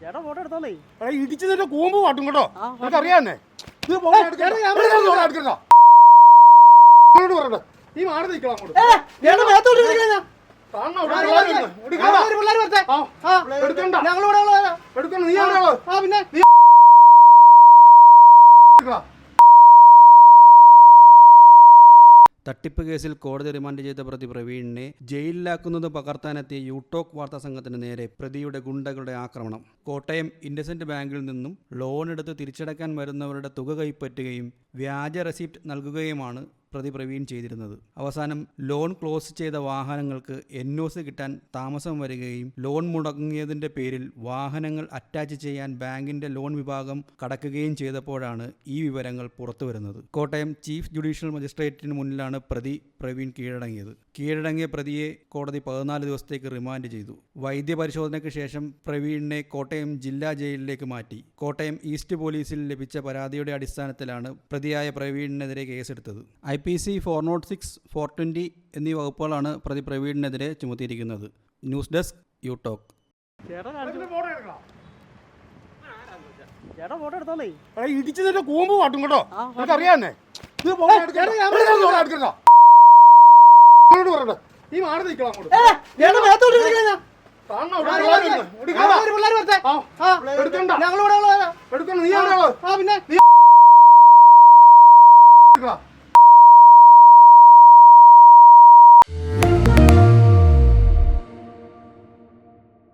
ചേട്ടാ ഫോട്ടോ എടുത്തോളേ. എടാ ഇടിച്ച് നിന്റെ കൂമ്പ് പാട്ടും കേട്ടോ. നിനക്ക് അറിയാന്നേ ഇത് എടുക്കണ്ട. നീ മാറി നിൽക്കണം അങ്ങോട്ട്. ചേട്ടാ മേത്തോട്ട് തട്ടിപ്പ് കേസിൽ കോടതി റിമാൻഡ് ചെയ്ത പ്രതി പ്രവീണിനെ ജയിലിലാക്കുന്നത് പകർത്താനെത്തിയ യൂട്ടോക്ക് വാർത്താ സംഘത്തിന് നേരെ പ്രതിയുടെ ഗുണ്ടകളുടെ ആക്രമണം. കോട്ടയം ഇൻഡസെന്റ് ബാങ്കിൽ നിന്നും ലോൺ എടുത്ത് തിരിച്ചടക്കാൻ വരുന്നവരുടെ തുക കൈപ്പറ്റുകയും വ്യാജ റെസിപ്റ്റ് നൽകുകയുമാണ് പ്രതി പ്രവീൺ ചെയ്തിരുന്നത്. അവസാനം ലോൺ ക്ലോസ് ചെയ്ത വാഹനങ്ങൾക്ക് എൻ ഒ സി കിട്ടാൻ താമസം വരികയും ലോൺ മുടങ്ങിയതിന്റെ പേരിൽ വാഹനങ്ങൾ അറ്റാച്ച് ചെയ്യാൻ ബാങ്കിന്റെ ലോൺ വിഭാഗം കടക്കുകയും ചെയ്തപ്പോഴാണ് ഈ വിവരങ്ങൾ പുറത്തുവരുന്നത്. കോട്ടയം ചീഫ് ജുഡീഷ്യൽ മജിസ്ട്രേറ്റിന് മുന്നിലാണ് പ്രതി പ്രവീൺ കീഴടങ്ങിയത്. കീഴടങ്ങിയ പ്രതിയെ കോടതി പതിനാല് ദിവസത്തേക്ക് റിമാൻഡ് ചെയ്തു. വൈദ്യപരിശോധനയ്ക്ക് ശേഷം പ്രവീണിനെ കോട്ടയം ജില്ലാ ജയിലിലേക്ക് മാറ്റി. കോട്ടയം ഈസ്റ്റ് പോലീസിൽ ലഭിച്ച പരാതിയുടെ അടിസ്ഥാനത്തിലാണ് പ്രതിയായ പ്രവീണിനെതിരെ കേസെടുത്തത്. I P C four nought six four twenty എന്നീ വകുപ്പുകളാണ് പ്രതി പ്രവീണിനെതിരെ ചുമത്തിയിരിക്കുന്നത്. News desk you talk. ചേട്ടാ ഫോട്ടോ എടുത്തോളേ. ഇടിച്ച് നിന്റെ കൂമ്പ് പാട്ടും കേട്ടോ. ആ, നിനക്ക് അറിയാന്നേ ഇത് ഫോട്ടോ എടുക്കണ്ട. എടുക്കണ്ട, ഫോട്ടോ എടുക്കണ്ട. ഇങ്ങോട്ട് വരട്ടെ. നീ മാറി നിൽക്കണം അങ്ങോട്ട് ചേട്ടാ